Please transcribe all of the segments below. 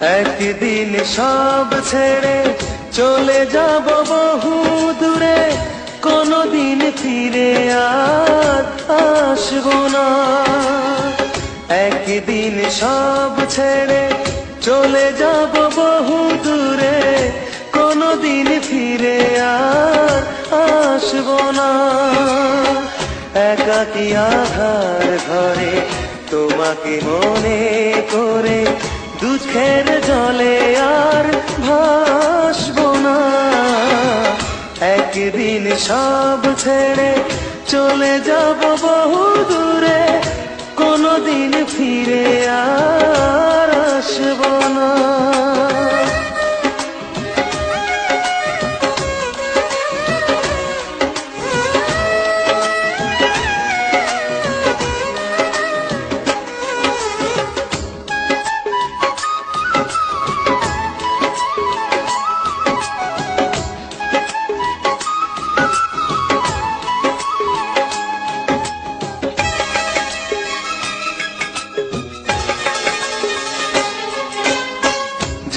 একদিন সব ছেড়ে চলে যাব বহু দূরে, কোনদিন ফিরে আর আসব না। একদিন সব ছেড়ে চলে যাব বহু দূরে, কোনদিন ফিরে আর আসব না। একাকি আধার ঘরে তোমাকে মনে করে দুঃখের সব ছেড়ে চলে যাব বহু দূরে কোনদিন ফিরে আর আসব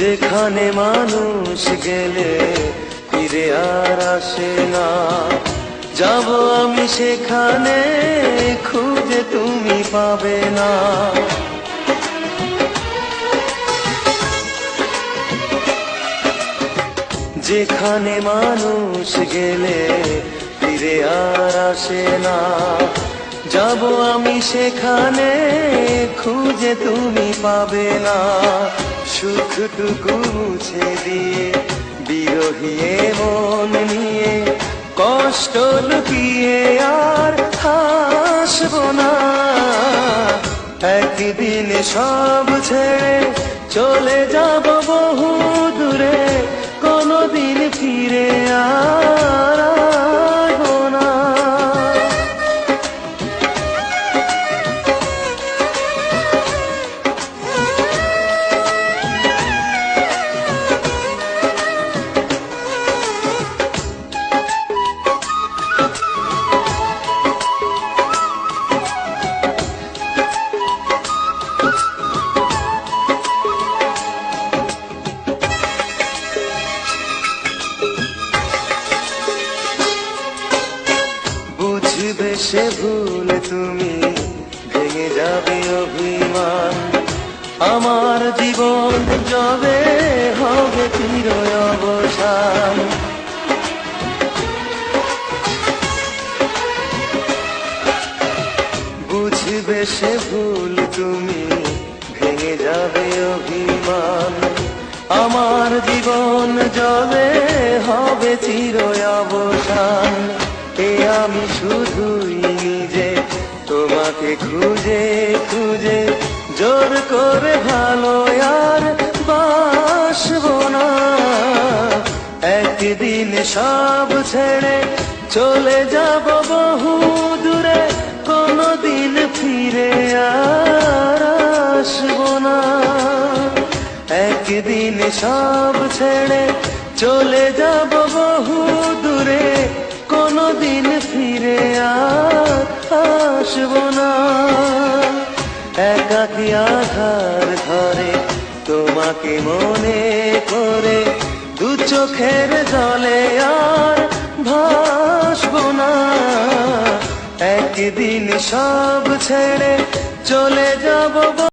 যেখানে মানুষ গেলে ফিরে আর আসে না। যাব আমি সেখানে, খুঁজে তুমি পাবে না। যেখানে মানুষ গেলে ফিরে আর আসে না। যাব আমি সেখানে, খুঁজে তুমি পাবে না। সুখ সুখটুকু মুছে দিয়ে বিরহিয়ে মন নিয়ে, কষ্ট লুকিয়ে আর হাসব না। একদিন সব ছেড়ে চলে যাব বহু দূরে, কোনদিন ফিরে আর বুঝবে সে ভুল তুমি। ভেঙে যাবে অভিমান। আমার জীবন যবে হবে চির অবসান। বুঝবে সে ভুল তুমি। ভেঙে যাবে অভিমান। আমার জীবন জলে হবে চির অবসান। আমি শুধুই নিজে। তোমাকে খুঁজে খুঁজে জোর করে ভালো আর বাসবো না। একদিন সব ছেড়ে চলে যাব বহু দূরে, কোনদিন ফিরে আর আসব না। একদিন সব ছেড়ে চলে যাব আসব না। একাকি আধার ঘরে তোমাকে মনে করে দু চোখের জলে আর ভাসব না। একদিন সব ছেড়ে চলে যাব